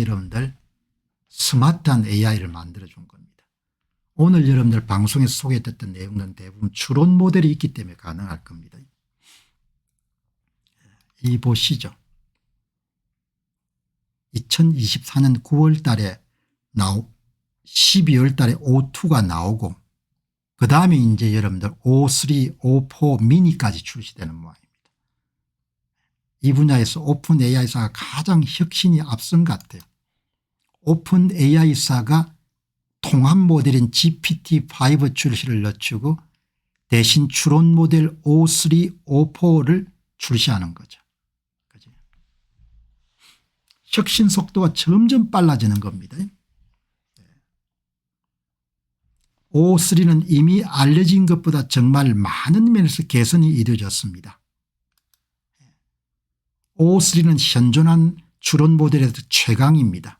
여러분들 스마트한 AI를 만들어 준 겁니다. 오늘 여러분들 방송에서 소개됐던 내용은 대부분 추론 모델이 있기 때문에 가능할 겁니다. 이 보시죠. 2024년 9월 달에 나오 12월 달에 O2가 나오고 그 다음에 이제 여러분들 O3, O4 미니까지 출시되는 모양입니다. 이 분야에서 오픈 AI사가 가장 혁신이 앞선 것 같아요. 오픈 AI사가 통합 모델인 GPT-5 출시를 늦추고 대신 추론 모델 O3, O4를 출시하는 거죠. 그죠? 혁신 속도가 점점 빨라지는 겁니다. O3는 이미 알려진 것보다 정말 많은 면에서 개선이 이루어졌습니다. O3는 현존한 추론 모델에서 최강입니다.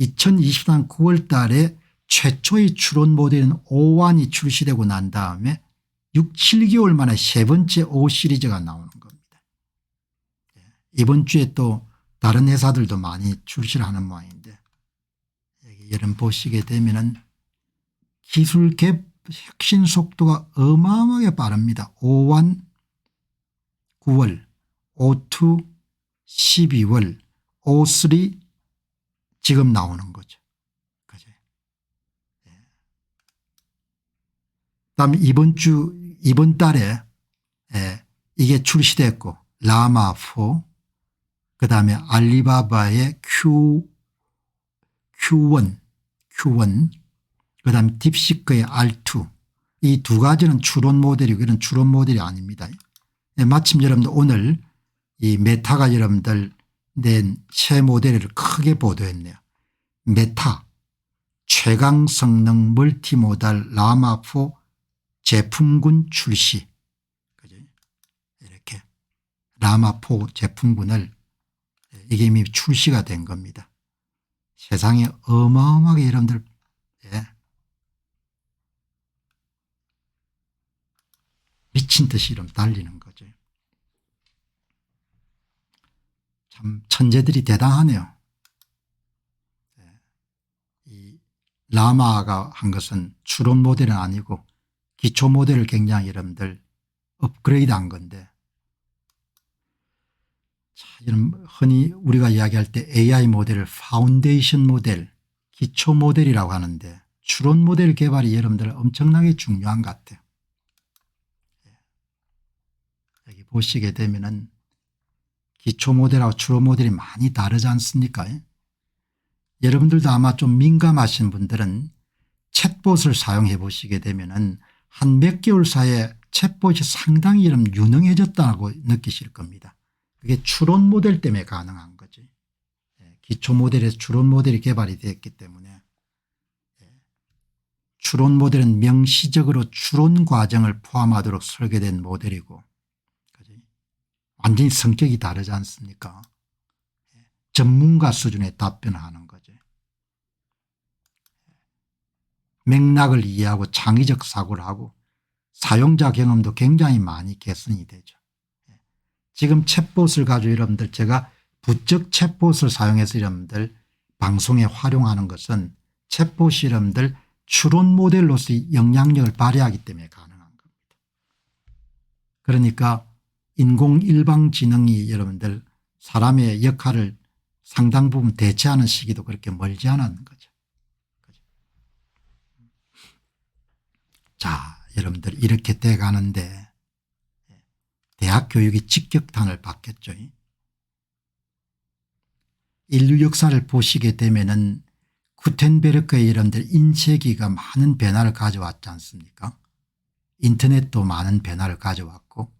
2020년 9월 달에 최초의 추론 모델인 O1이 출시되고 난 다음에 6, 7개월 만에 세 번째 O 시리즈가 나오는 겁니다. 예, 이번 주에 또 다른 회사들도 많이 출시를 하는 모양인데 여러분 보시게 되면 은 기술 갭 혁신 속도가 어마어마하게 빠릅니다. O1 9월, O2 12월, O3 지금 나오는 거죠. 그죠? 예. 다음 이번 주, 이번 달에 예, 이게 출시됐고 라마4 그 다음에 알리바바의 Q, Q1, Q1 그 다음에 딥시크의 R2 이 두 가지는 추론 모델이고 이런 추론 모델이 아닙니다. 예, 마침 여러분들 오늘 이 메타가 여러분들 낸 새 모델을 크게 보도했네요. 메타 최강 성능 멀티모달 라마4 제품군 출시. 이렇게 라마4 제품군을 이게 이미 출시가 된 겁니다. 세상에 어마어마하게 여러분들 예. 미친 듯이 이름 달리는 거죠. 참 천재들이 대단하네요. 예. 이 라마가 한 것은 추론 모델은 아니고 기초 모델을 굉장히 여러분들 업그레이드 한 건데 자, 이런 흔히 우리가 이야기할 때 AI 모델을 파운데이션 모델 기초 모델이라고 하는데 추론 모델 개발이 여러분들 엄청나게 중요한 것 같아요. 보시게 되면은 기초 모델하고 추론 모델이 많이 다르지 않습니까? 여러분들도 아마 좀 민감하신 분들은 챗봇을 사용해 보시게 되면은 한 몇 개월 사이에 챗봇이 상당히 좀 유능해졌다고 느끼실 겁니다. 그게 추론 모델 때문에 가능한 거지. 예, 기초 모델에서 추론 모델이 개발이 됐기 때문에 예, 추론 모델은 명시적으로 추론 과정을 포함하도록 설계된 모델이고 완전히 성격이 다르지 않습니까 예, 전문가 수준의 답변을 하는 거죠. 맥락을 이해하고 창의적 사고를 하고 사용자 경험도 굉장히 많이 개선이 되죠. 예, 지금 챗봇을 가지고 여러분들 제가 부적 챗봇을 사용해서 여러분들 방송에 활용하는 것은 챗봇이 여러분들 추론 모델로서의 영향력을 발휘하기 때문에 가능한 겁니다. 그러니까 인공일방지능이 여러분들 사람의 역할을 상당 부분 대체하는 시기도 그렇게 멀지 않았는 거죠. 자 여러분들 이렇게 돼 가는데 대학 교육이 직격탄을 받겠죠. 인류 역사를 보시게 되면은 구텐베르크의 여러분들 인쇄기가 많은 변화를 가져왔지 않습니까 인터넷도 많은 변화를 가져왔고